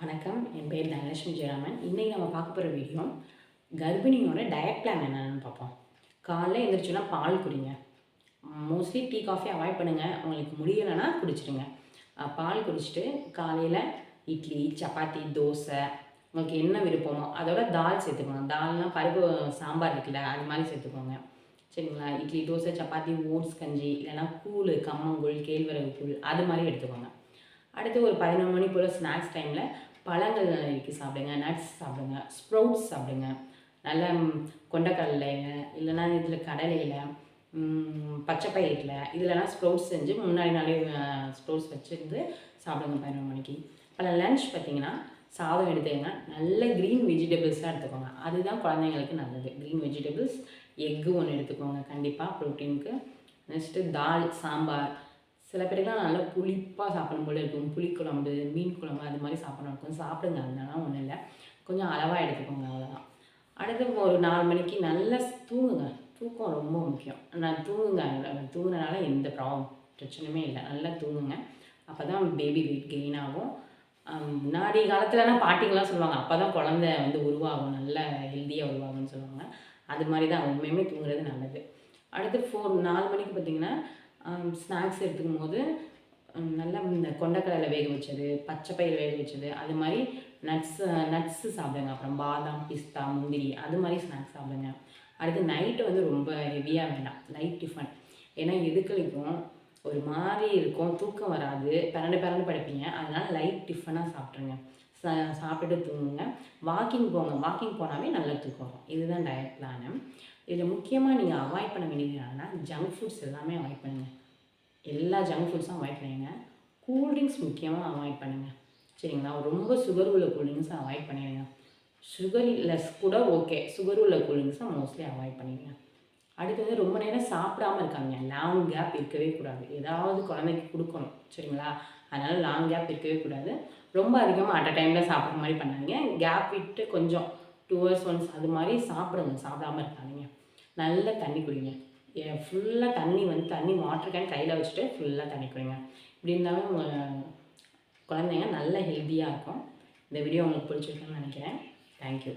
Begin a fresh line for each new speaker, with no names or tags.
வணக்கம். என் பேர் தனலட்சுமி ஜெயராமன். இன்றைக்கி நம்ம பார்க்க போகிற வீடியோ கர்ப்பிணியோட டயட் பிளான் என்னென்னு பார்ப்போம். காலைல எழுந்திரிச்சோன்னா பால் குடிங்க. மோஸ்ட்லி டீ காஃபி அவாய்ட் பண்ணுங்கள் உங்களுக்கு முடியலைன்னா குடிச்சிடுங்க பால் குடிச்சிட்டு காலையில் இட்லி சப்பாத்தி தோசை உங்களுக்கு என்ன விருப்பமோ அதோட தால் சேர்த்துக்கோங்க. தால்னால் பருப்பு சாம்பார் இருக்குல்ல அது மாதிரி சேர்த்துக்கோங்க. சரிங்களா? இட்லி தோசை சப்பாத்தி ஓட்ஸ் கஞ்சி இல்லைன்னா கூழ் கம்மங்கூழ் கேழ்வரகு கூழ் அது மாதிரி எடுத்துக்கோங்க. அடுத்து ஒரு பதினொரு மணி போல் ஸ்நாக்ஸ் டைமில் பழங்கள் நறுக்கி சாப்பிடுங்க நட்ஸ் சாப்பிடுங்க ஸ்ப்ரவுட்ஸ் சாப்பிடுங்க. நல்ல கொண்டக்கடலையில் இல்லைன்னா இதில் கடலையில் பச்சைப்பயிரில் இதிலலாம் ஸ்ப்ரவுட்ஸ் செஞ்சு முன்னாடி நாளே ஸ்ப்ரவுட்ஸ் வச்சுருந்து சாப்பிடுங்க பதினொரு மணிக்கு. பல லன்ச் பார்த்தீங்கன்னா சாதம் எடுத்துக்கங்க நல்ல க்ரீன் வெஜிடபிள்ஸாக எடுத்துக்கோங்க. அதுதான் குழந்தைங்களுக்கு நல்லது. க்ரீன் வெஜிடபிள்ஸ் எக்கு ஒன்று எடுத்துக்கோங்க. கண்டிப்பாக ப்ரோட்டீனுக்கு நெக்ஸ்ட்டு தால் சாம்பார். சில பேருக்குலாம் நல்லா புளிப்பாக சாப்பிடும் போல இருக்கும். புளிக்குழம்பு மீன் குழம்பு அது மாதிரி சாப்பிடணும். இருக்கும் சாப்பிடுங்க. அதனால ஒன்றும் இல்லை. கொஞ்சம் அளவாக எடுத்துக்கோங்க. அவ்வளோதான் அடுத்து ஒரு நாலு மணிக்கு நல்லா தூங்குங்க. தூக்கம் ரொம்ப முக்கியம். நான் தூங்குங்க. தூங்குனனால எந்த ப்ராப்ளம் பிரச்சனையுமே இல்லை. நல்லா தூங்குங்க. அப்போ தான் பேபி வெயிட் கெயின் ஆகும் முன்னாடி காலத்துலனா பாட்டிங்கெலாம் சொல்லுவாங்க. அப்போ தான் குழந்தை வந்து உருவாகும். நல்ல ஹெல்த்தியாக உருவாகும்னு சொல்லுவாங்க. அது மாதிரி தான் உண்மையுமே தூங்குறது நல்லது. அடுத்து ஃபோர் நாலு மணிக்கு பார்த்தீங்கன்னா Um, ஸ்நாக்ஸ் எடுத்துக்கும் போது um, நல்லா இந்த கொண்டைக்கடலை வேக வச்சது பச்சை பயிர் வேக வச்சது அது மாதிரி நட்ஸ் நட்ஸு சாப்பிடுங்க. அப்புறம் பாதாம் பிஸ்தா முந்திரி அது மாதிரி ஸ்நாக்ஸ் சாப்பிடுங்க. அடுத்து நைட்டு வந்து ரொம்ப ஹெவியாக வேண்டாம். லைட் டிஃபன் ஏன்னா எதுக்களிக்கும் ஒரு மாதிரி இருக்கும் தூக்கம் வராது பிறண்டு பிறண்டு படிப்பீங்க. அதனால் லைட் டிஃபனாக சாப்பிட்ருங்க சா சாப்பிட்டுட்டு தூங்குங்க. வாக்கிங் போங்க. வாக்கிங் போனாவே நல்லா தூக்கம் வரும். இதுதான் டயட் பிளானு இதில் முக்கியமாக நீங்கள் அவாய்ட் பண்ண வேண்டியது என்னென்னா ஜங்க் ஃபுட்ஸ் எல்லாமே அவாய்ட் பண்ணுங்கள் எல்லா ஜங்க் ஃபுட்ஸும் அவாய்ட் பண்ணுங்க கூல்ட்ரிங்க்ஸ் முக்கியமாக அவாய்ட் பண்ணுங்கள் சரிங்களா? ரொம்ப சுகர் உள்ள கூல்ட்ரிங்க்ஸை அவாய்ட் பண்ணிடுங்க. சுகர் லெஸ் கூட ஓகே சுகர் உள்ள கூல்ட்ரிங்க்ஸை மோஸ்ட்லி அவாய்ட் பண்ணிடுங்க. அடுத்து வந்து ரொம்ப நேரம் சாப்பிடாம இருக்காங்க லாங் கேப் இருக்கவே கூடாது. ஏதாவது குழந்தைக்கு கொடுக்கணும். சரிங்களா? அதனால் லாங் கேப் இருக்கவே கூடாது. ரொம்ப அதிகமாக அட் அ டைமில் சாப்பிட்ற மாதிரி பண்ணாதீங்க. கேப் விட்டு கொஞ்சம் டூ ஹவர்ஸ் ஒன்ஸ் அது மாதிரி சாப்பிடுங்க சாப்பிடாமல் இருக்காதீங்க. நல்ல தண்ணி குடிங்க. ஃபுல்லாக தண்ணி வந்து தண்ணி வாட்டர் கேன் கையில் வச்சுட்டு ஃபுல்லாக தண்ணி குடிங்க. இப்படி இருந்தாலும் உங்கள் குழந்தைங்க நல்ல ஹெல்த்தியாக இருக்கும். இந்த வீடியோ உங்களுக்கு பிடிச்சிருக்குன்னு நினைக்கிறேன். தேங்க்யூ